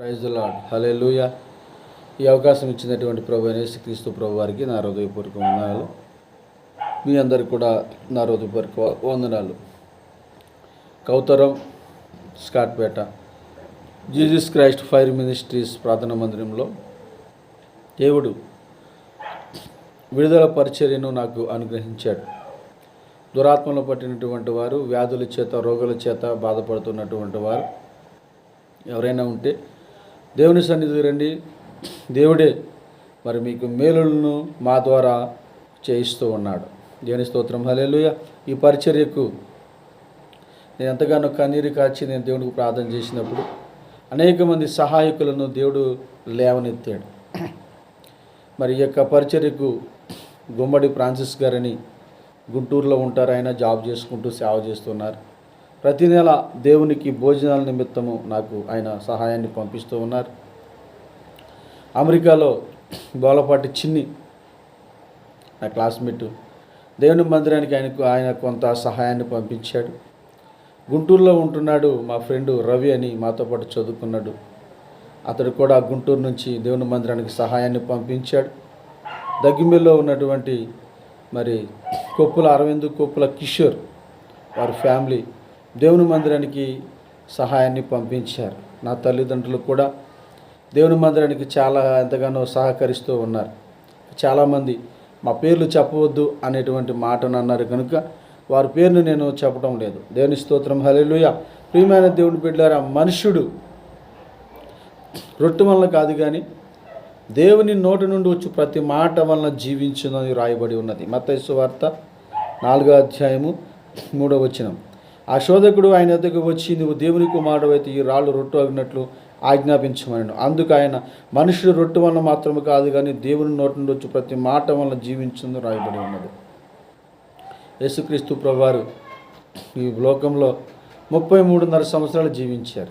Praise lord హలే ఈ అవకాశం ఇచ్చినటువంటి ప్రభు క్రీస్తు ప్రభు వారికి నా హృదయపూర్వక వందనాలు. మీ అందరికి కూడా నా హృదయపూర్వక వందనాలు. కౌతరం స్కాట్పేట జీసస్ క్రైస్ట్ ఫైర్ మినిస్ట్రీస్ ప్రార్థన మందిరంలో దేవుడు విడుదల పరిచర్యను నాకు అనుగ్రహించాడు. దురాత్మలో పట్టినటువంటి వారు వ్యాధుల చేత రోగుల చేత బాధపడుతున్నటువంటి వారు ఎవరైనా ఉంటే దేవుని సన్నిధికి రండి. దేవుడే మరి మీకు మేలులను మా ద్వారా చేయిస్తూ ఉన్నాడు. దేవుని స్తోత్రం. హలేలుయ ఈ పరిచర్యకు నేను ఎంతగానో కన్నీరు కాచి నేను దేవుడికి ప్రార్థన చేసినప్పుడు అనేక మంది సహాయకులను దేవుడు లేవనెత్తాడు. మరి ఈ యొక్క పరిచర్యకు గుమ్మడి ఫ్రాన్సిస్ గారని గుంటూరులో ఉంటారు. ఆయన జాబ్ చేసుకుంటూ సేవ చేస్తున్నారు. ప్రతి నెల దేవునికి భోజనాల నిమిత్తము నాకు ఆయన సహాయాన్ని పంపిస్తూ ఉన్నారు. అమెరికాలో గోలపాటి చిన్ని నా క్లాస్మేట్ దేవుని మందిరానికి ఆయనకు ఆయన కొంత సహాయాన్ని పంపించాడు. గుంటూరులో ఉంటున్నాడు మా ఫ్రెండ్ రవి అని మాతో పాటు చదువుకున్నాడు. అతడు కూడా గుంటూరు నుంచి దేవుని మందిరానికి సహాయాన్ని పంపించాడు. దగ్గిమిల్లో ఉన్నటువంటి మరి కొప్పుల అరవింద్ కొప్పుల కిషోర్ వారి ఫ్యామిలీ దేవుని మందిరానికి సహాయాన్ని పంపించారు. నా తల్లిదండ్రులు కూడా దేవుని మందిరానికి చాలా ఎంతగానో సహకరిస్తూ ఉన్నారు. చాలామంది మా పేర్లు చెప్పవద్దు అనేటువంటి మాటను అన్నారు కనుక వారి పేరును నేను చెప్పడం లేదు. దేవుని స్తోత్రం హలేలుయ ప్రియమైన దేవుని బిడ్డారా మనుష్యుడు రొట్టె వలన కాదు కానీ దేవుని నోటి నుండి వచ్చి ప్రతి మాట వలన జీవించునని రాయబడి ఉన్నది. మత వార్త నాలుగో అధ్యాయము మూడో వచనం. ఆ శోధకుడు ఆయన వద్దకు వచ్చి నువ్వు దేవుని కుమారుడు అయితే ఈ రాళ్ళు రొట్టు అగినట్లు ఆజ్ఞాపించమని అందుకు ఆయన మనుషుడు రొట్టు వలన మాత్రమే కాదు కానీ దేవుని నోటి నుండి వచ్చి ప్రతి మాట వలన జీవించుందని రాయబడి ఉన్నది. యేసుక్రీస్తు ప్రభువారు ఈ లోకంలో ముప్పై మూడున్నర సంవత్సరాలు జీవించారు.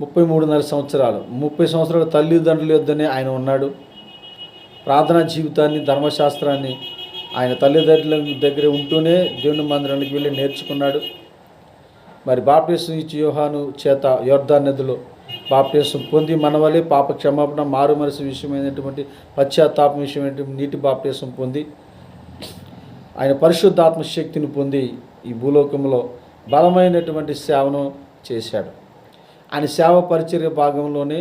ముప్పై మూడున్నర సంవత్సరాలు. ముప్పై సంవత్సరాల తల్లిదండ్రుల యొద్దనే ఆయన ఉన్నాడు. ప్రార్థనా జీవితాన్ని ధర్మశాస్త్రాన్ని ఆయన తల్లిదండ్రుల దగ్గర ఉంటూనే దేవుని మందిరానికి వెళ్ళి నేర్చుకున్నాడు. మరి బాప్టిసం ఇచ్చి యోహాను చేత యోర్ధా నదిలో బాప్టిసం పొంది మనవలే పాప క్షమాపణ మారు మనసు విషయమైనటువంటి పశ్చాత్తాపం విషయమైనటువంటి నీటి బాప్టిసం పొంది ఆయన పరిశుద్ధాత్మ శక్తిని పొంది ఈ భూలోకంలో బలమైనటువంటి సేవను చేశాడు. ఆయన సేవ పరిచర్య భాగంలోనే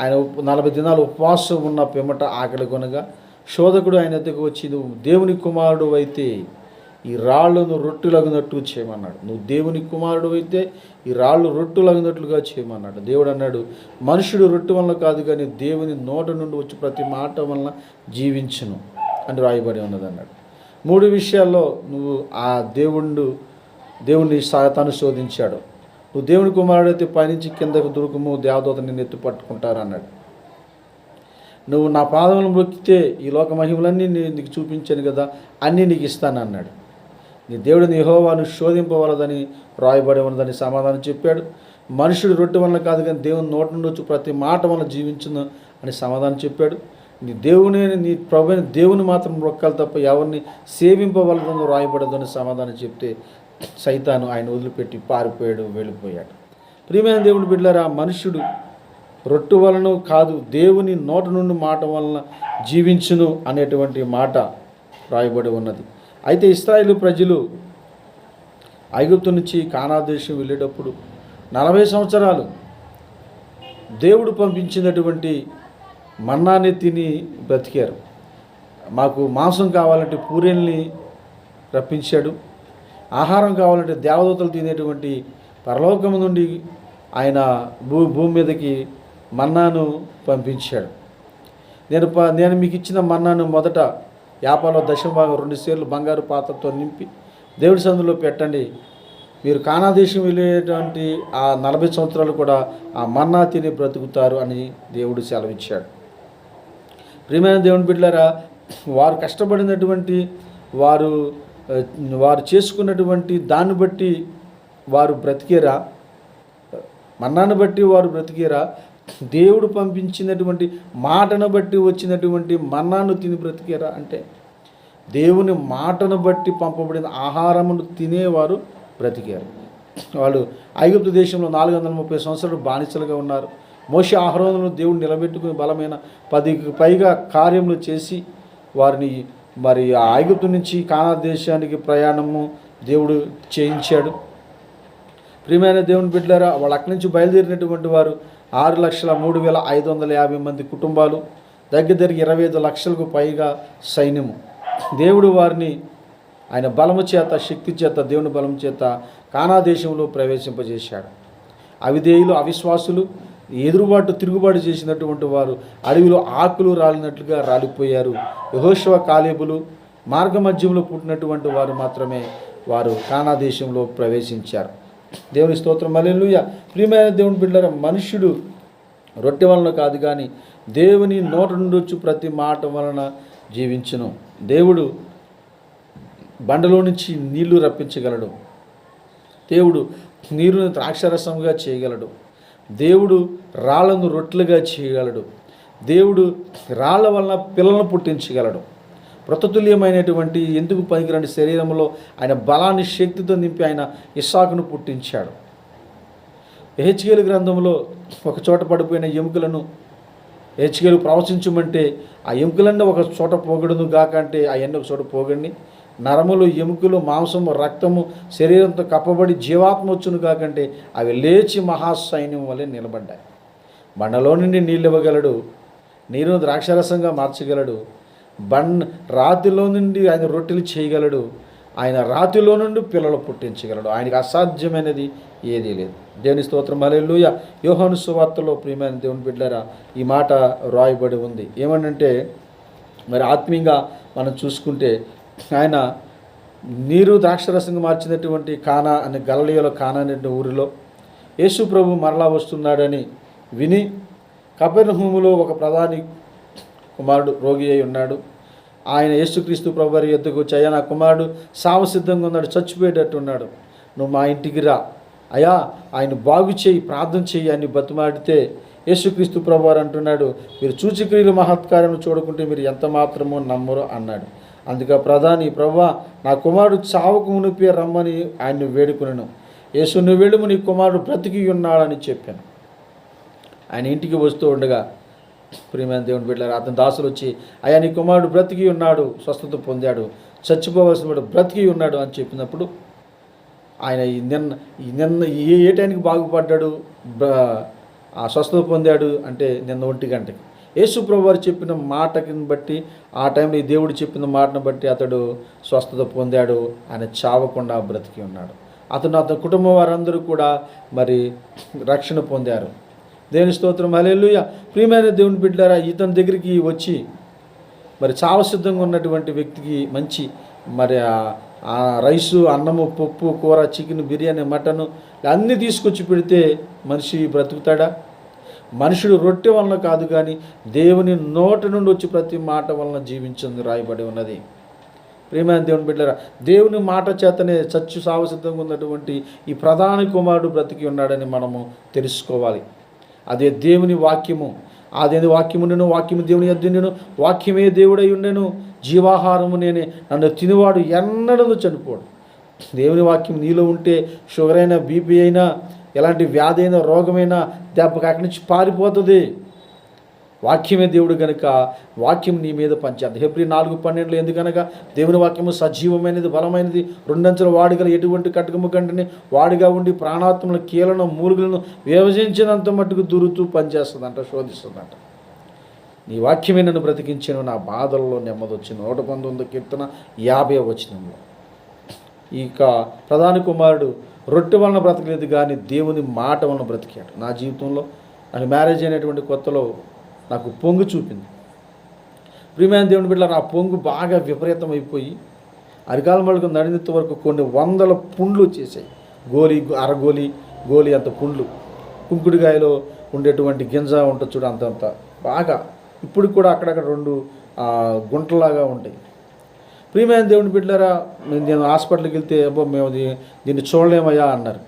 ఆయన నలభై దినాలు ఉపవాసం ఉన్న పిమ్మట ఆకలి కొనగా శోధకుడు ఆయన దగ్గరకు వచ్చి నువ్వు దేవుని కుమారుడు అయితే ఈ రాళ్ళను రొట్టులగినట్టు చేయమన్నాడు. నువ్వు దేవుని కుమారుడు అయితే ఈ రాళ్ళు రొట్టులగినట్లుగా చేయమన్నాడు. దేవుడు అన్నాడు మనుషుడు రొట్టు వలన కాదు కానీ దేవుని నోట నుండి వచ్చి ప్రతి మాట వలన జీవించును అని రాయబడి ఉన్నది అన్నాడు. మూడు విషయాల్లో నువ్వు ఆ దేవుడు దేవుణ్ణి తను శోధించాడు. నువ్వు దేవుని కుమారుడైతే పైనుంచి కిందకు దొరుకుము దేవదూత నిన్ను ఎత్తి పట్టుకుంటారు అన్నాడు. నువ్వు నా పాదములను మొక్కితే ఈ లోక మహిమలన్నీ నేను నీకు చూపించాను కదా అన్నీ నీకు ఇస్తాను అన్నాడు. నీ దేవుడిని యహోవాను శోధింపవలదని రాయబడి ఉన్నదని సమాధానం చెప్పాడు. మనుషుడు రొట్టె వలన కాదు కానీ దేవుని నోటి నుండి వచ్చి ప్రతి మాట వలన జీవించును అని సమాధానం చెప్పాడు. నీ దేవుని నీ ప్రభు దేవుని మాత్రం మొక్కాలి తప్ప ఎవరిని సేవింపవలదని రాయబడదని సమాధానం చెప్తే సైతాను ఆయన వదిలిపెట్టి పారిపోయాడు వెళ్ళిపోయాడు. ప్రియమైన దేవుడు బిడ్డలారా మనుషుడు రొట్టు వలన కాదు దేవుని నోట నుండి మాట వలన జీవించును అనేటువంటి మాట రాయబడి ఉన్నది. అయితే ఇస్రాయేలు ప్రజలు ఐగుప్తు నుంచి కానా దేశం వెళ్ళేటప్పుడు నలభై సంవత్సరాలు దేవుడు పంపించినటువంటి మన్నాన్ని తిని బ్రతికారు. మాకు మాంసం కావాలంటే పూరేల్ని రప్పించాడు. ఆహారం కావాలంటే దేవదూతలు తినేటువంటి పరలోకము నుండి ఆయన భూ భూమి మీదకి మన్నాను పంపించాడు. నేను ప నేను మీకు ఇచ్చిన మన్నాను మొదట యాపాలో దశభాగం రెండు సేర్లు బంగారు పాత్రతో నింపి దేవుడి సందులో పెట్టండి. మీరు కానాదేశం వెళ్ళేటువంటి ఆ నలభై సంవత్సరాలు కూడా ఆ మన్నా తిని బ్రతుకుతారు అని దేవుడు సెలవిచ్చాడు. ప్రియమైన దేవుని బిడ్డలారా వారు కష్టపడినటువంటి వారు వారు చేసుకున్నటువంటి దాన్ని బట్టి వారు బ్రతికేరా? మన్నాను బట్టి వారు బ్రతికేరా? దేవుడు పంపించినటువంటి మాటను బట్టి వచ్చినటువంటి మన్నాను తిని బ్రతికేరా అంటే దేవుని మాటను బట్టి పంపబడిన ఆహారమును తినేవారు బ్రతికారు. వాళ్ళు ఐగుప్తు దేశంలో నాలుగు వందల ముప్పై సంవత్సరాలు బానిసలుగా ఉన్నారు. మోషే ఆహారంలో దేవుడు నిలబెట్టుకుని బలమైన పదికి పైగా కార్యములు చేసి వారిని మరి ఐగుప్తు నుంచి కానా దేశానికి ప్రయాణము దేవుడు చేయించాడు. ప్రియమైన దేవుని బిడ్డారా వాళ్ళు అక్కడి నుంచి బయలుదేరినటువంటి వారు ఆరు లక్షల మూడు వేల ఐదు వందల యాభై మంది కుటుంబాలు దగ్గర దగ్గర ఇరవై ఐదు లక్షలకు పైగా సైన్యము. దేవుడు వారిని ఆయన బలము చేత శక్తి చేత దేవుని బలం చేత కానా దేశంలో ప్రవేశింపజేశాడు. అవిధేయులు అవిశ్వాసులు ఎదురుబాటు తిరుగుబాటు చేసినటువంటి వారు అడవిలో ఆకులు రాలినట్లుగా రాలిపోయారు. యహోశవ కాలేబులు మార్గమధ్యంలో పుట్టినటువంటి వారు మాత్రమే వారు కానా దేశంలో ప్రవేశించారు. దేవుని స్తోత్రం. మల్లెలుయ ప్రియమైన దేవుని బిడ్డల మనుష్యుడు రొట్టె వలన కాదు కానీ దేవుని నోట నుండొచ్చు ప్రతి మాట వలన జీవించను. దేవుడు బండలో నుంచి నీళ్ళు రప్పించగలడు. దేవుడు నీరుని ద్రాక్షరసంగా చేయగలడు. దేవుడు రాళ్ళను రొట్టెలుగా చేయగలడు. దేవుడు రాళ్ళ వలన పిల్లలను పుట్టించగలడు. వ్రతతుల్యమైనటువంటి ఎందుకు పనికిరాని శరీరంలో ఆయన బలాన్ని శక్తితో నింపి ఆయన ఇస్సాకును పుట్టించాడు. హెచ్కేలు గ్రంథంలో ఒక చోట పడిపోయిన ఎముకలను హెచ్కేలు ప్రవచించమంటే ఆ ఎముకలన్నీ ఒక చోట పోగడును గాక అంటే అవన్నీ ఒక చోట పోగండి నరములు ఎముకలు మాంసము రక్తము శరీరంతో కప్పబడి జీవాత్మ వచ్చును కాకంటే అవి లేచి మహాసైన్యం వలె నిలబడ్డాయి. బండలో నుండి నీళ్ళు ఇవ్వగలడు నీరును ద్రాక్షరసంగా మార్చగలడు బండ్ రాతిలో నుండి ఆయన రొట్టెలు చేయగలడు. ఆయన రాతిలో నుండి పిల్లలు పుట్టించగలడు. ఆయనకి అసాధ్యమైనది ఏదీ లేదు. దేవుని స్తోత్రం. అలెలుయ యోహాను సువార్తలో ప్రియమైన దేవుని బిడ్డరా ఈ మాట రాయబడి ఉంది. ఏమనంటే మరి ఆత్మీయంగా మనం చూసుకుంటే ఆయన నీరు ద్రాక్షరసంగా మార్చినటువంటి కానా అనే గలలియలో కానా అనే ఊరిలో యేసు ప్రభు మరలా వస్తున్నాడని విని కపెర్హూములో ఒక ప్రధాని కుమారుడు రోగి అయి ఉన్నాడు. ఆయన యేసుక్రీస్తు ప్రభువారి ఎద్దుకు వచ్చి నా కుమారుడు సావసిద్ధంగా ఉన్నాడు చచ్చిపోయేటట్టు ఉన్నాడు. నువ్వు మా ఇంటికి రా. అయ్యా ఆయన బాగు చేయి ప్రార్థన చేయి అని బతిమాడితే యేసుక్రీస్తు ప్రభువారు అంటున్నాడు. మీరు చూచిక్రియలు మహత్కార్యం చూడకుంటే మీరు ఎంత మాత్రమో నమ్మరు అన్నాడు. అందుకే ప్రధాని ప్రభా నా కుమారుడు చావుకు మునిపే రమ్మని ఆయన్ని వేడుకున్నాను యేసు నువ్వు వెళ్ళము నీ కుమారుడు బ్రతికి ఉన్నాడని చెప్పాను. ఆయన ఇంటికి వస్తూ ఉండగా ప్రియమైన దేవుని బిడ్డలారా అతని దాసులు వచ్చి అయ్యా నీ కుమారుడు బ్రతికి ఉన్నాడు స్వస్థత పొందాడు చచ్చిపోవలసిన వాడు బ్రతికి ఉన్నాడు అని చెప్పినప్పుడు ఆయన ఈ నిన్న నిన్న ఏ ఏ టైంకి బాగుపడ్డాడు ఆ స్వస్థత పొందాడు అంటే నిన్న ఒంటి గంటకి. యేసు వారు చెప్పిన మాటకి బట్టి ఆ టైంలో ఈ దేవుడు చెప్పిన మాటను బట్టి అతడు స్వస్థత పొందాడు ఆయన చావకుండా బ్రతికి ఉన్నాడు. అతను అతని కుటుంబం వారందరూ కూడా మరి రక్షణ పొందారు. దేవుని స్తోత్రం. హల్లెలూయా. ప్రియమైన దేవుని బిడ్డారా ఇతని దగ్గరికి వచ్చి మరి చావసిద్ధంగా ఉన్నటువంటి వ్యక్తికి మంచి మరి రైసు అన్నము పప్పు కూర చికెన్ బిర్యానీ మటను అన్నీ తీసుకొచ్చి పెడితే మనిషి బ్రతుకుతాడా? మనుషుడు రొట్టె వలన కాదు కానీ దేవుని నోట నుండి వచ్చి ప్రతి మాట వలన జీవించింది రాయబడి ఉన్నది. ప్రియమైన దేవుని బిడ్డరా దేవుని మాట చేతనే చచ్చు సావసిద్ధంగా ఉన్నటువంటి ఈ ప్రధాన కుమారుడు బ్రతికి ఉన్నాడని మనము తెలుసుకోవాలి. అదే దేవుని వాక్యము. అదే వాక్యము నేను వాక్యము దేవుని ఎద్దుండెను వాక్యమే దేవుడై ఉండెను. జీవాహారము నేనే. నన్ను తినివాడు ఎన్నడూ చనిపోడు. దేవుని వాక్యం నీలో ఉంటే షుగర్ అయినా బీపీ అయినా ఎలాంటి వ్యాధి అయినా రోగమైనా దెబ్బకి అక్కడి నుంచి పారిపోతుంది. వాక్యమే దేవుడు గనుక వాక్యం నీ మీద పంచాది హెబ్రి నాలుగు పన్నెండులో ఎందుకనగా దేవుని వాక్యము సజీవమైనది బలమైనది రెండంచెల వాడుగల ఎటువంటి కటకము కంటని వాడిగా ఉండి ప్రాణాత్మల కీలను మూలుగులను విభజించినంత మట్టుకు దురుతూ పనిచేస్తుందంట శోధిస్తుందంట. నీ వాక్యమే నన్ను బ్రతికించాను నా బాధల్లో నెమ్మదొచ్చింది నూట పంతొమ్మిది కీర్తన యాభై వచ్చినంలో ఇక ప్రధాని కుమారుడు రొట్టె వలన బ్రతకలేదు కానీ దేవుని మాట వలన బ్రతికాడు. నా జీవితంలో నాకు మ్యారేజ్ అయినటువంటి కొత్తలో నాకు పొంగు చూపింది. ప్రియమైన దేవుని బిడ్డ ఆ పొంగు బాగా విపరీతం అయిపోయి అరికాల మళ్ళకు నడినంత వరకు కొన్ని వందల పుండ్లు వచ్చేసాయి. గోలి అరగోలి గోలి అంత పుండ్లు. కుంకుడుకాయలో ఉండేటువంటి గింజ ఉంటుంది చూడు అంతంత బాగా. ఇప్పుడు కూడా అక్కడక్కడ రెండు గుంటలాగా ఉంటాయి. ప్రియమైన దేవుని బిడ్డలారా నేను నేను హాస్పిటల్కి వెళ్తే అబ్బో మేము దీన్ని చూడలేమయ్యా అన్నారు.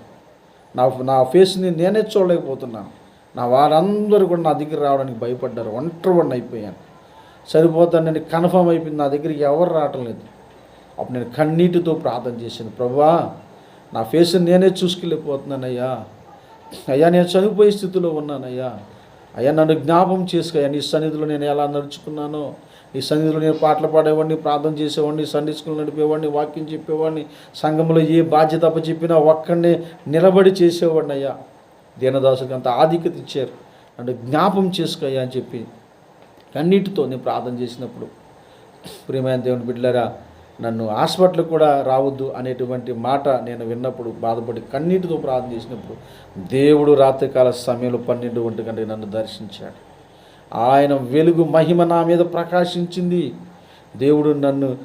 నా నా ఫేస్ని నేనే చూడలేకపోతున్నాను. నా వారందరూ కూడా నా దగ్గర రావడానికి భయపడ్డారు. ఒంటరి వాడిని అయిపోయాను. సరిపోతానని కన్ఫర్మ్ అయిపోయింది. నా దగ్గరికి ఎవరు రావటం లేదు. అప్పుడు నేను కన్నీటితో ప్రార్థన చేశాను. ప్రభా నా ఫేస్ని నేనే చూసుకెళ్ళిపోతున్నానయ్యా. అయ్యా నేను చనిపోయే స్థితిలో ఉన్నానయ్యా. అయ్యా నన్ను జ్ఞాపం చేసుకోయా నీ సన్నిధిలో నేను ఎలా నడుచుకున్నానో నీ సన్నిధిలో నేను పాటలు పాడేవాడిని ప్రార్థన చేసేవాడిని సండే స్కూల్ నడిపేవాడిని వాక్యం చెప్పేవాడిని సంఘంలో ఏ బాధ్యత అప్పచెప్పినా ఒక్కడినే నిలబడి చేసేవాడిని అయ్యా దీనదాసుకి అంత ఆధిక్యత ఇచ్చారు. నన్ను జ్ఞాపం చేసుకోయా అని చెప్పి కన్నీటితో నేను ప్రార్థన చేసినప్పుడు ప్రియమైన దేవుని బిడ్డలారా నన్ను హాస్పిటల్ కూడా రావద్దు అనేటువంటి మాట నేను విన్నప్పుడు బాధపడి కన్నీటితో ప్రార్థన చేసినప్పుడు దేవుడు రాత్రికాల సమయంలో పన్నెండు ఒంటి గంటకి నన్ను దర్శించాడు. ఆయన వెలుగు మహిమ నా మీద ప్రకాశించింది. దేవుడు నన్ను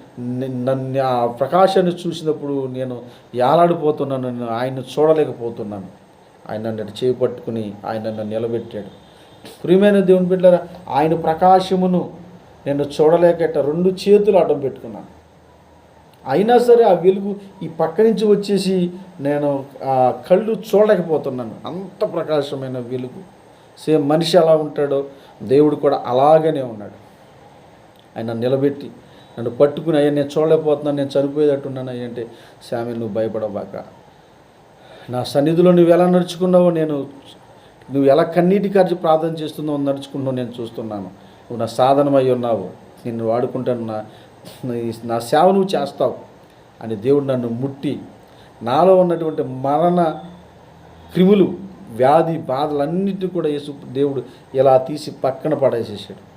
నన్ను ఆ ప్రకాశాన్ని చూసినప్పుడు నేను ఏలాడిపోతున్నాను నేను ఆయన్ని చూడలేకపోతున్నాను. ఆయన నన్ను చేయి పట్టుకుని ఆయన నన్ను నిలబెట్టాడు. ప్రియమైన దేవుని బిడ్డలారా ఆయన ప్రకాశమును నేను చూడలేకట రెండు చేతులు అడ్డం పెట్టుకున్నాను. అయినా సరే ఆ వెలుగు ఈ పక్క నుంచి వచ్చేసి నేను ఆ కళ్ళు చూడలేకపోతున్నాను. అంత ప్రకాశమైన వెలుగు. సేమ్ మనిషి ఎలా ఉంటాడో దేవుడు కూడా అలాగనే ఉన్నాడు. ఆయన నిలబెట్టి నన్ను పట్టుకుని అయ్యా నేను చూడలేకపోతున్నాను నేను చనిపోయేటట్టున్నాను అయ్యంటే అంటే శామి నువ్వు భయపడబాక. నా సన్నిధిలో నువ్వు ఎలా నడుచుకున్నావో నేను నువ్వు ఎలా కన్నీటి కార్చి ప్రార్థన చేస్తున్నావు నడుచుకుంటున్నావు నేను చూస్తున్నాను. నువ్వు నా సాధనమై ఉన్నావు. నిన్ను వాడుకుంటాను. నా నా సేవ నువ్వు చేస్తావు అని దేవుడు నన్ను ముట్టి నాలో ఉన్నటువంటి మరణ క్రిములు వ్యాధి బాధలన్నిటిని కూడా యేసు దేవుడు ఇలా తీసి పక్కన పడేసేసాడు.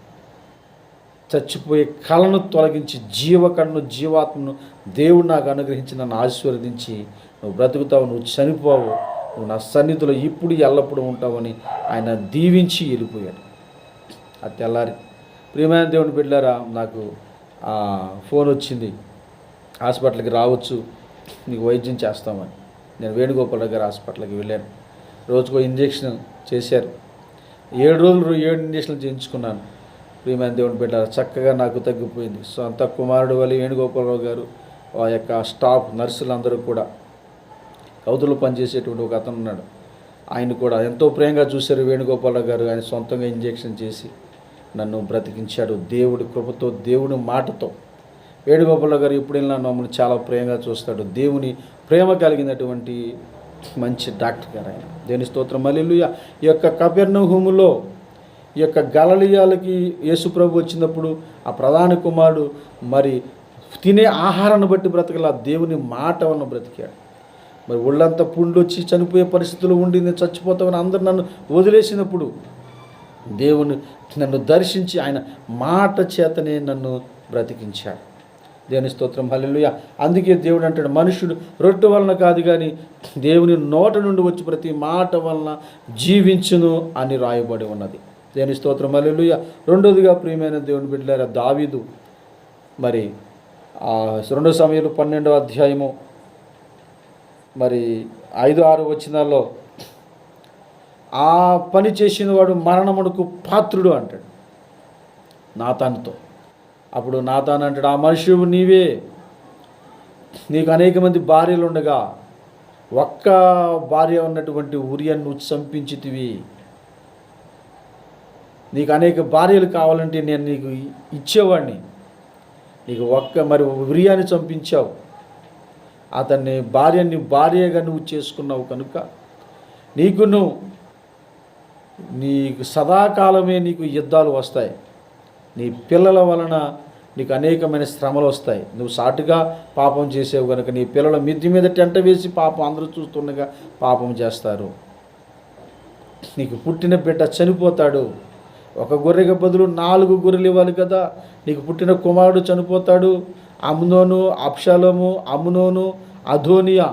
చచ్చిపోయే కళను తొలగించి జీవకణను జీవాత్మను దేవుడు నాకు అనుగ్రహించి నన్ను ఆశీర్వదించి నువ్వు బ్రతుకుతావు నువ్వు చనిపోవు నువ్వు నా సన్నిధిలో ఇప్పుడు ఎల్లప్పుడూ ఉంటావని ఆయన దీవించి వెళ్ళిపోయాడు. ఆ తెల్లారి ప్రియమైన దేవుని బిడ్డారా నాకు ఫోన్ వచ్చింది. హాస్పిటల్కి రావచ్చు నీకు వైద్యం చేస్తామని. నేను వేణుగోపాల్ గారి హాస్పిటల్కి వెళ్ళాను. రోజుకో ఇంజెక్షన్ చేశారు. ఏడు రోజులు ఏడు ఇంజక్షన్లు చేయించుకున్నాను. ప్రియమైన దేవుని బిడ్డ చక్కగా నాకు తగ్గిపోయింది. సొంత కుమారుడు వల్ల వేణుగోపాలరావు గారు ఆ యొక్క స్టాఫ్ నర్సులందరూ కూడా కౌతులు పనిచేసేటువంటి ఒక అతను ఉన్నాడు. ఆయన కూడా ఎంతో ప్రేమగా చూశారు వేణుగోపాలరావు గారు. ఆయన సొంతంగా ఇంజెక్షన్ చేసి నన్ను బ్రతికించాడు. దేవుడి కృపతో దేవుని మాటతో. వేణుగోపాలరావు గారు ఎప్పుడైనా మమ్మల్ని చాలా ప్రేమగా చూస్తాడు. దేవుని ప్రేమ కలిగినటువంటి మంచి డాక్టర్ గారు ఆయన. దేని స్తోత్రం. మళ్ళీ ఈ యొక్క కపెర్ణహూములో ఈ యొక్క గలలియాలకి యేసుప్రభు వచ్చినప్పుడు ఆ ప్రధాన కుమారుడు మరి తినే ఆహారాన్ని బట్టి బ్రతకల దేవుని మాట వలన బ్రతికాడు. మరి ఒళ్ళంతా పుండు వచ్చి చనిపోయే పరిస్థితులు ఉండి నేను చచ్చిపోతామని అందరు నన్ను వదిలేసినప్పుడు దేవుని నన్ను దర్శించి ఆయన మాట చేతనే నన్ను బ్రతికించాడు. దేవుని స్తోత్రం హల్లెలూయా. అందుకే దేవుడు అంటాడు మనుషుడు రొట్టె వలన కాదు కానీ దేవుని నోట నుండి వచ్చి ప్రతి మాట వలన జీవించును అని రాయబడి ఉన్నది. దేవుని స్తోత్రం హల్లెలూయా. రెండోదిగా ప్రియమైన దేవుని బిడ్డలారా దావీదు. మరి రెండో సమయంలో పన్నెండో అధ్యాయము మరి ఐదు ఆరు వచ్చినాల్లో ఆ పని చేసిన వాడు మరణమునకు పాత్రుడు అంటాడు నాతానుతో. అప్పుడు నాతాను అంటాడు ఆ మనుషుడు నీవే. నీకు అనేక మంది భార్యలు ఉండగా ఒక్క భార్య ఉన్నటువంటి ఉరియను నువ్వు చంపించితివి. నీకు అనేక భార్యలు కావాలంటే నేను నీకు ఇచ్చేవాడిని. నీకు ఒక్క మరి ఉరియాని చంపించావు. అతన్ని భార్యని భార్యగా నువ్వు చేసుకున్నావు కనుక నీకు నువ్వు నీకు సదాకాలమే నీకు యుద్ధాలు వస్తాయి. నీ పిల్లల వలన నీకు అనేకమైన శ్రమలు వస్తాయి. నువ్వు సాటుగా పాపం చేసేవు కనుక నీ పిల్లల మిద్ది మీద టెంట వేసి పాపం అందరూ చూస్తుండగా పాపం చేస్తారు. నీకు పుట్టిన బిడ్డ చనిపోతాడు. ఒక గొర్రెకి బదులు నాలుగు గొర్రెలు ఇవ్వాలి కదా. నీకు పుట్టిన కుమారుడు చనిపోతాడు. అమ్నోను అప్షలము అమ్నోను అధోనియా.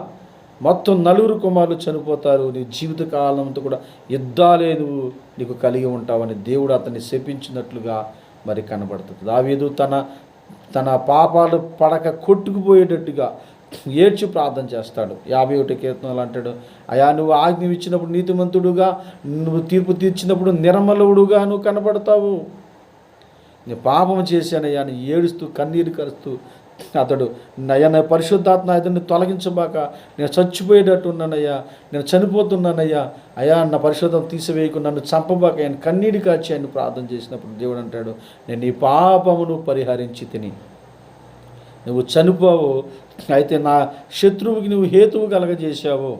మొత్తం నలుగురు కుమారులు చనిపోతారు. నీ జీవితకాలంతో కూడా యుద్ధాలే నువ్వు నీకు కలిగి ఉంటావని దేవుడు అతన్ని శపించినట్లుగా మరి కనబడుతుంది. దావీదు తన తన పాపాలు పడక కొట్టుకుపోయేటట్టుగా ఏడ్చి ప్రార్థన చేస్తాడు. యాభై ఒకటి కీర్తనలు అంటాడు అయా నువ్వు ఆజ్ఞ ఇచ్చినప్పుడు నీతిమంతుడుగా నువ్వు తీర్పు తీర్చినప్పుడు నిర్మలవుడుగా నువ్వు కనబడతావు. నేను పాపం చేశానయ్యా అని ఏడుస్తూ కన్నీరు కరుస్తూ అతడు నయ్యా నా పరిశుద్ధాత్మ అతన్ని తొలగించబాక నేను చచ్చిపోయేటట్టున్నానయ్యా నేను చనిపోతున్నానయ్యా. అయ్యా నా పరిశుద్ధం తీసివేయకు నన్ను చంపబాక ఆయన కన్నీడి కాచి ఆయన ప్రార్థన చేసినప్పుడు దేవుడు అంటాడు నేను నీ పాపమును పరిహరించి తిని. నువ్వు చనిపోవు అయితే నా శత్రువుకి నువ్వు హేతువు కలగజేశావు.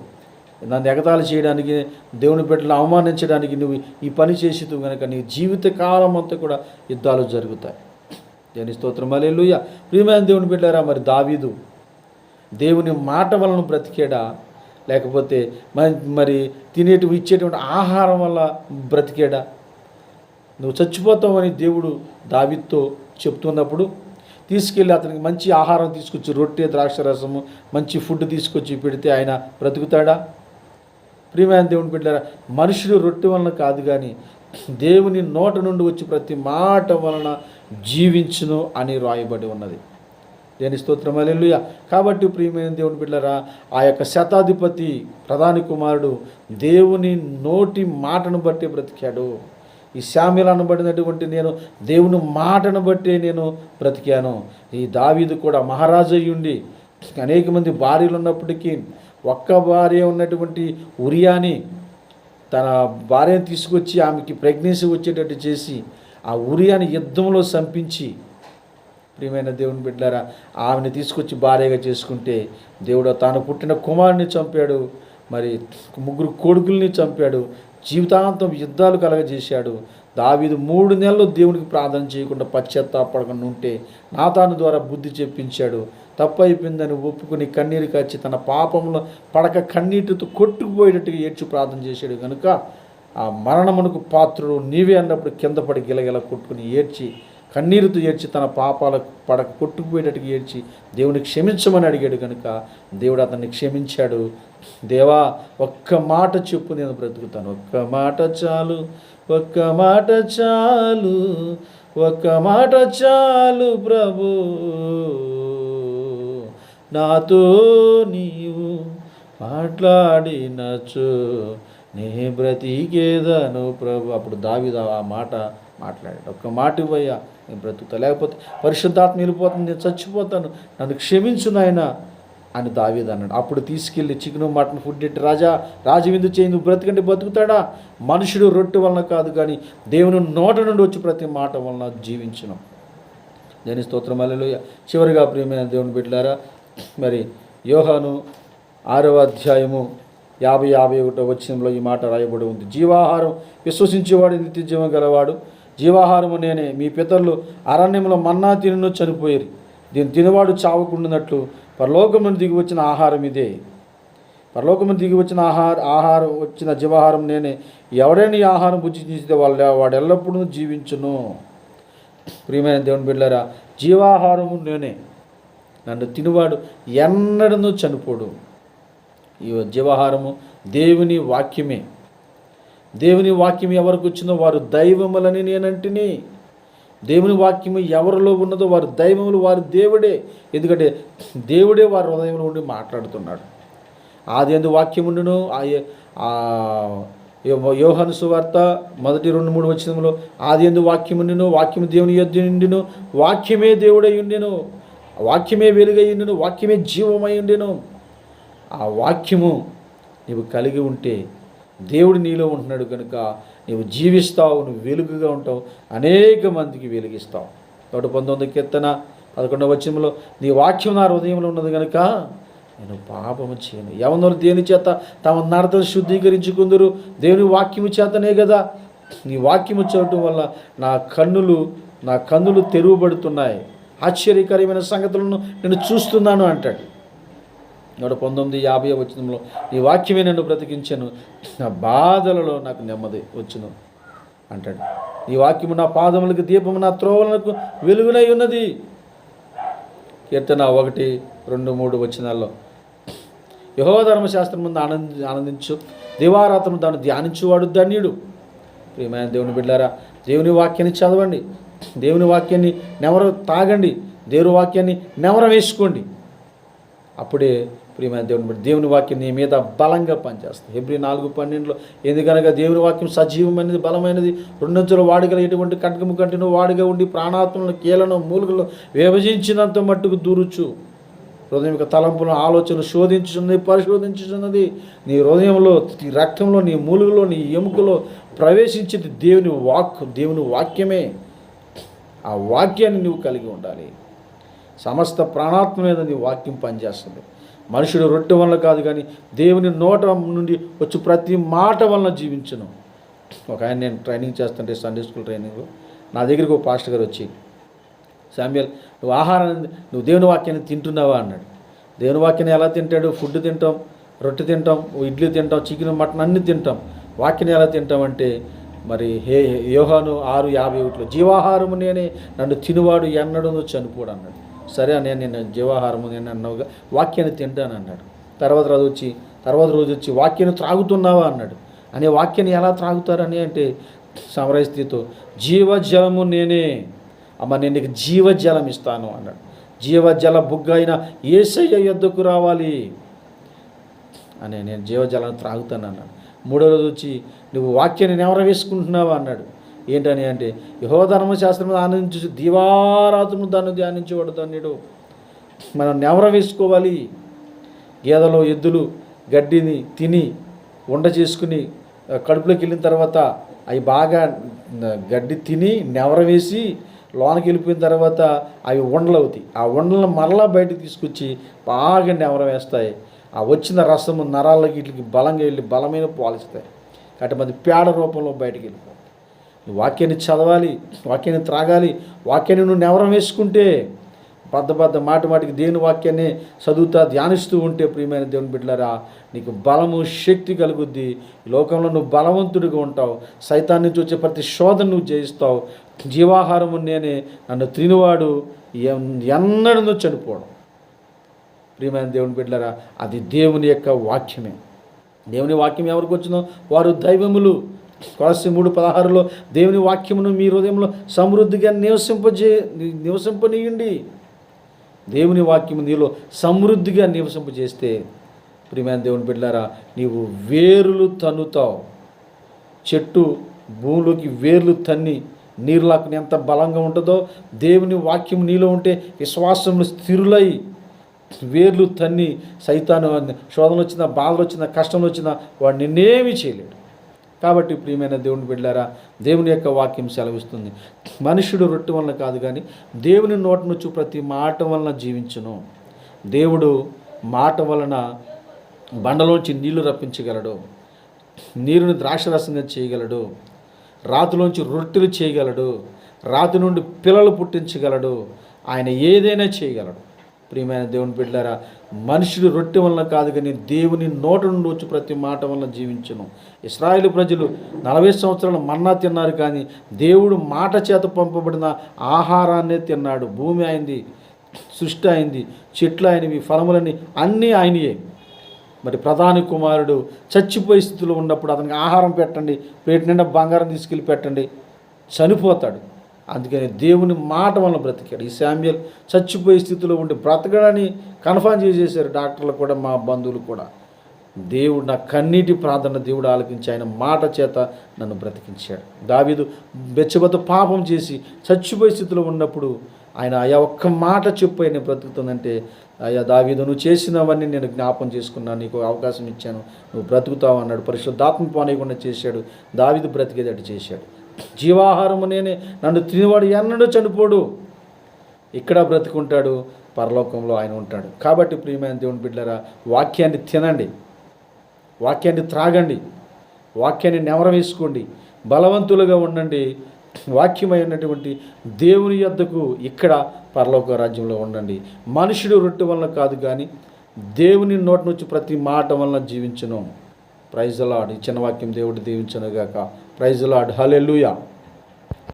నన్ను ఎగతాళి చేయడానికి దేవుని బిడ్డలు అవమానించడానికి నువ్వు ఈ పని చేసేది కనుక నీ జీవిత కాలం అంతా కూడా యుద్ధాలు జరుగుతాయి. దేని స్తోత్రం. అలెలుయ్య ప్రియమైన దేవుని బిడ్డారా మరి దావీదు దేవుని మాట వలన బ్రతికేడా? లేకపోతే మరి తినేటివి ఇచ్చేటువంటి ఆహారం వల్ల బ్రతికేడా? నువ్వు చచ్చిపోతావని దేవుడు దావితో చెప్తున్నప్పుడు తీసుకెళ్ళి అతనికి మంచి ఆహారం తీసుకొచ్చి రొట్టె ద్రాక్షరసము మంచి ఫుడ్ తీసుకొచ్చి పెడితే ఆయన బ్రతుకుతాడా? ప్రియమైన దేవుని బిడ్డారా మనుషులు రొట్టె వలన కాదు కానీ దేవుని నోట నుండి వచ్చి ప్రతి మాట వలన జీవించును అని రాయబడి ఉన్నది. దేని స్తోత్రం అలెలుయ కాబట్టి ప్రియమైన దేవుని బిడ్డరా ఆ యొక్క శతాధిపతి ప్రధాని కుమారుడు దేవుని నోటి మాటను బట్టి బ్రతికాడు. ఈ శామ్యులు అనబడినటువంటి నేను దేవుని మాటను బట్టి నేను బ్రతికాను. ఈ దావీదు కూడా మహారాజయ్యుండి అనేక మంది భార్యలు ఉన్నప్పటికీ ఒక్క భార్య ఉన్నటువంటి ఉరియాని తన భార్యను తీసుకొచ్చి ఆమెకి ప్రెగ్నెన్సీ వచ్చేటట్టు చేసి ఆ ఉరియాని యుద్ధంలో సంపించి ప్రియమైన దేవుని బిడ్డారా ఆమెను తీసుకొచ్చి భార్యగా చేసుకుంటే దేవుడు తాను పుట్టిన కుమారుని చంపాడు మరి ముగ్గురు కొడుకుల్ని చంపాడు జీవితాంతం యుద్ధాలు కలగజేశాడు. దావీదు మూడు నెలలు దేవునికి ప్రార్థన చేయకుండా పశ్చాత్తాపడకుండా ఉంటే నాతాను ద్వారా బుద్ధి చెప్పించాడు. తప్పు అయిపోయిందని ఒప్పుకుని కన్నీరు కాచి తన పాపంలో పడక కన్నీటితో కొట్టుకుపోయేటట్టుగా ఏడ్చి ప్రార్థన చేశాడు. కనుక ఆ మరణమునకు పాత్రుడు నీవే అన్నప్పుడు కింద పడి గిలగిల కొట్టుకుని ఏడ్చి కన్నీరుతో ఏడ్చి తన పాపాల పడక కొట్టుకుపోయేటట్టుగా ఏడ్చి దేవుని క్షమించమని అడిగాడు కనుక దేవుడు అతన్ని క్షమించాడు. దేవా ఒక్క మాట చెప్పు నేను బ్రతుకుతాను. ఒక్క మాట చాలు ఒక్క మాట చాలు ఒక్క మాట చాలు ప్రభు. నాతో నీవు మాట్లాడినచు నీ బ్రతికేదను ప్రభు. అప్పుడు దావిదా ఆ మాట మాట్లాడాడు. ఒక్క మాట ఇవ్వయ్యా నేను బ్రతుకుతా. లేకపోతే పరిశుద్ధాత్మ వెళ్ళిపోతుంది నేను చచ్చిపోతాను నన్ను క్షమించు నాయన అని దావీదు అన్నాడు. అప్పుడు తీసుకెళ్ళి చికెన్ మటన్ ఫుడ్ ఇట్టి రాజా రాజవిందు చేయి నువ్వు బ్రతికంటే బతుకుతాడా? మనుషుడు రొట్టె వలన కాదు కానీ దేవుని నోట నుండి వచ్చి ప్రతి మాట వలన జీవించను. దేని స్తోత్రం చివరిగా ప్రియమైన దేవుని బిడ్డారా మరి యోహాను ఆరవ అధ్యాయము యాభై యాభై ఒకటో వచ్చినంలో ఈ మాట రాయబడి ఉంది. జీవాహారం విశ్వసించేవాడు నిత్య జీవం గలవాడు. జీవాహారము నేనే మీ పితరులు అరణ్యంలో మన్నా తినను చనిపోయారు. దీన్ని తినవాడు చావకుండానట్లు పరలోకమును దిగి వచ్చిన ఆహారం ఇదే. పరలోకము దిగి వచ్చిన ఆహార ఆహారం వచ్చిన జీవాహారం నేనే. ఎవడైనా ఈ ఆహారం భుజించితే వాళ్ళ వాడు ఎల్లప్పుడూ జీవించును. ప్రియమైన దేవుని బిడ్డారా జీవాహారము నేనే. నన్ను తినువాడు ఎన్నడను చనిపోడు. ఈ జీవహారము దేవుని వాక్యమే. దేవుని వాక్యం ఎవరికి వచ్చిందో వారు దైవములని నేనంటిని. దేవుని వాక్యము ఎవరిలో ఉన్నదో వారు దైవములు వారు దేవుడే. ఎందుకంటే దేవుడే వారి హృదయంలో ఉండి మాట్లాడుతున్నాడు. ఆది ఎందు వాక్యం ఉండును ఆ ఏ- సువార్త మొదటి రెండు మూడు వచ్చినంలో ఆది ఎందు వాక్యం వాక్యము దేవుని యొద్ ఉండిను వాక్యమే దేవుడై ఉండిను వాక్యమే వెలుగై ఉండిను వాక్యమే జీవమై ఉండిను. వాక్యము నీవు కలిగి ఉంటే దేవుడు నీలో ఉంటున్నాడు కనుక నీవు జీవిస్తావు నువ్వు వెలుగుగా ఉంటావు అనేక మందికి వెలిగిస్తావు. నూట పంతొమ్మిది కీర్తన పదకొండవ వచనంలో నీ వాక్యం నా హృదయంలో ఉన్నది కనుక నేను పాపము చేయను. ఎవరు దేని చేత తమ నడతను శుద్ధీకరించుకుందరు? దేవుని వాక్యము చేతనే కదా. నీ వాక్యము చేయటం వల్ల నా కన్నులు నా కన్నులు తెరువబడుతున్నాయి. ఆశ్చర్యకరమైన సంగతులను నేను చూస్తున్నాను అంటాడు. నూట పంతొమ్మిది యాభై వచ్చినంలో ఈ వాక్యమే నన్ను బ్రతికించాను నా బాధలలో నాకు నెమ్మది వచ్చును అంటాడు. ఈ వాక్యము నా పాదములకు దీపము నా త్రోవలకు వెలుగునై ఉన్నది. కీర్తన ఒకటి రెండు మూడు వచనాల్లో యహో ధర్మశాస్త్రం ముందు ఆనంది ఆనందించు. దివారాత్రం దాన్ని ధ్యానించువాడు ధన్యుడు. ప్రియమైన దేవుని బిడ్డారా దేవుని వాక్యాన్ని చదవండి. దేవుని వాక్యాన్ని నెవర తాగండి. దేవుని వాక్యాన్ని నెవర వేసుకోండి. అప్పుడే ప్రియమైన దేవుని బట్టి దేవుని వాక్యం నీ మీద బలంగా పనిచేస్తుంది. ఎబ్రి నాలుగు పన్నెండులో ఎందుకనగా దేవుని వాక్యం సజీవమైనది బలమైనది రెండంచుల వాడిగల ఎటువంటి కటకము కంటినో వాడిగా ఉండి ప్రాణాత్మలను కీలను మూలుగలు విభజించినంత మట్టుకు దూరుచు. హృదయం యొక్క తలంపులను ఆలోచనలు శోధించున్నది పరిశోధించుచున్నది. నీ హృదయంలో నీ రక్తంలో నీ మూలుగులో నీ ఎముకలో ప్రవేశించేది దేవుని వాక్ దేవుని వాక్యమే. ఆ వాక్యాన్ని నువ్వు కలిగి ఉండాలి. సమస్త ప్రాణాత్మ మీద నీ వాక్యం పనిచేస్తుంది. మనుషుడు రొట్టె వల్ల కాదు కానీ దేవుని నోట నుండి వచ్చి ప్రతి మాట వలన జీవించను. ఒక ఆయన నేను ట్రైనింగ్ చేస్తుంటే సండే స్కూల్ ట్రైనింగ్ నా దగ్గరికి ఒక పాస్టర్ గారు వచ్చి శామ్యుల్ నువ్వు ఆహారాన్ని నువ్వు దేవుని వాక్యాన్ని తింటున్నావా? అన్నాడు. దేవుని వాక్యాన్ని ఎలా తింటాడు? ఫుడ్ తింటాం రొట్టె తింటాం ఇడ్లీ తింటాం చికెన్ మటన్ అన్నీ తింటాం. వాక్యని ఎలా తింటామంటే మరి హే యోహాను ఆరు యాభై ఒకటిలో జీవాహారము నేనే నన్ను తినువాడు ఎన్నడూ చనిపోడు అన్నాడు. సరే అని నేను జీవాహారము నేను అన్నావుగా వాక్యాన్ని తింటాను అన్నాడు. తర్వాత రోజు వచ్చి తర్వాత రోజు వచ్చి వాక్యాన్ని త్రాగుతున్నావా అన్నాడు. అనే వాక్యాన్ని ఎలా త్రాగుతారని అంటే సమరస్థితితో జీవజలము నేనే అమ్మ నేను నీకు జీవజలం ఇస్తాను అన్నాడు. జీవజల బుగ్గ అయిన ఏసయ్య ఎద్దుకు రావాలి అని నేను జీవజలాన్ని త్రాగుతాను అన్నాడు. మూడో రోజు వచ్చి నువ్వు వాక్యాన్ని నెవర వేసుకుంటున్నావా అన్నాడు. ఏంటని అంటే యహో ధర్మశాస్త్రం ఆనందించు దీవారాత్రులు దాన్ని ధ్యానించేవాడు ధన్యుడు. మనం నెవర వేసుకోవాలి. గేదెలు ఎద్దులు గడ్డిని తిని వండ చేసుకుని కడుపులోకి వెళ్ళిన తర్వాత అవి బాగా గడ్డి తిని నెవర వేసి లోనకి వెళ్ళిపోయిన తర్వాత అవి ఉండలు అవుతాయి. ఆ ఉండలను మరలా బయటకు తీసుకొచ్చి బాగా నెవర వేస్తాయి. ఆ వచ్చిన రసము నరాలకి వీటికి బలంగా వెళ్ళి బలమైన పాలిస్తాయి. కాబట్టి మరి పేడ రూపంలో బయటకు వెళ్ళిపోతుంది నువ్వు వాక్యాన్ని చదవాలి వాక్యాన్ని త్రాగాలి వాక్యాన్ని నువ్వు నెవరం వేసుకుంటే బద్ద బద్ద మాటి మాటికి దేవుని వాక్యాన్ని చదువుతా ధ్యానిస్తూ ఉంటే ప్రియమైన దేవుని బిడ్డలారా నీకు బలము శక్తి కలుగుద్ది. లోకంలో నువ్వు బలవంతుడిగా ఉంటావు. సైతాన్ని నుంచి వచ్చే ప్రతి శోధన నువ్వు జయిస్తావు. జీవాహారము నేనే నన్ను తినివాడు ఎన్- ఎన్నడూ చనిపోవడం ప్రియమైన దేవుని బిడ్డలారా అది దేవుని యొక్క వాక్యమే. దేవుని వాక్యం ఎవరికి వచ్చిందో? వారు దైవములు. కొలసి మూడు పదహారులో దేవుని వాక్యమును మీ హృదయంలో సమృద్ధిగా నివసింపజే నివసింపనీయండి. దేవుని వాక్యము నీలో సమృద్ధిగా నివసింపజేస్తే ప్రియమైన దేవుని బిడ్డారా నీవు వేరులు తన్నుతావు. చెట్టు భూమిలోకి వేర్లు తన్ని నీరులాక్కుని ఎంత బలంగా ఉంటుందో దేవుని వాక్యం నీలో ఉంటే విశ్వాసంలో స్థిరులై వేర్లు తన్ని సైతాను శోధనలు వచ్చిన బాధలు వచ్చిన కష్టం వచ్చిన వాడు నిన్నేమీ చేయలేడు. కాబట్టి ప్రియమైన దేవుని బిడ్డారా దేవుని యొక్క వాక్యం సెలవిస్తుంది. మనుషుడు రొట్టె వలన కాదు కానీ దేవుని నోట నుంచి ప్రతి మాట వలన జీవించును. దేవుడు మాట వలన బండలోంచి నీళ్ళు రప్పించగలడు. నీరుని ద్రాక్షరసంగా చేయగలడు. రాతిలోంచి రొట్టెలు చేయగలడు. రాతి నుండి పిల్లలు పుట్టించగలడు. ఆయన ఏదైనా చేయగలడు. ప్రియమైన దేవుని బిడ్డారా మనుషులు రొట్టె వలన కాదు కానీ దేవుని నోట నుండి వచ్చి ప్రతి మాట వలన జీవించను. ఇస్రాయేల్ ప్రజలు నలభై సంవత్సరాలు మన్నా తిన్నారు కానీ దేవుడు మాట చేత పంపబడిన ఆహారాన్నే తిన్నాడు. భూమి అయింది సృష్టి అయింది చెట్లు అయినవి ఫలములని అన్నీ ఆయనయే. మరి ప్రధాని కుమారుడు చచ్చిపోయే స్థితిలో ఉన్నప్పుడు అతనికి ఆహారం పెట్టండి ప్లేట్ నిండా బంగారం తీసుకెళ్ళి పెట్టండి చనిపోతాడు. అందుకని దేవుని మాట వలన బ్రతికాడు. ఈ శామ్యుల్ చచ్చిపోయే స్థితిలో ఉండి బ్రతకడని కన్ఫర్మ్ చేసేసారు డాక్టర్లు కూడా మా బంధువులు కూడా. దేవుడు నా కన్నీటి ప్రార్థన దేవుడు ఆలకించి ఆయన మాట చేత నన్ను బ్రతికించాడు. దావీదు బెచ్చబతో పాపం చేసి చచ్చిపోయే స్థితిలో ఉన్నప్పుడు ఆయన అయా ఒక్క మాట చెప్పు నేను బ్రతుకుతుందంటే అయ్యా దావీదు నువ్వు చేసినవన్నీ నేను జ్ఞాపం చేసుకున్నాను నీకు అవకాశం ఇచ్చాను నువ్వు బ్రతుకుతావు అన్నాడు. పరిశుద్ధాత్మ పోనీయకుండా చేశాడు. దావీదు బ్రతికేటట్టు చేశాడు. జీవాహారము నేనే నన్ను తినేవాడు ఎన్నడూ చనిపోడు. ఇక్కడ బ్రతుకుంటాడు పరలోకంలో ఆయన ఉంటాడు. కాబట్టి ప్రియమైన దేవుని బిడ్డరా వాక్యాన్ని తినండి. వాక్యాన్ని త్రాగండి. వాక్యాన్ని నెవర వేసుకోండి. బలవంతులుగా ఉండండి. వాక్యమైనటువంటి దేవుని యొద్దకు ఇక్కడ పరలోక రాజ్యంలో ఉండండి. మనుషుడు రొట్టె వలన కాదు కానీ దేవుని నోటి నుంచి ప్రతి మాట వలన జీవించను. ప్రైజ్ లాడ్ ఈ చిన్న వాక్యం దేవుడు దీవించను గాక ప్రైజ్ లాడ్ హలెలుయా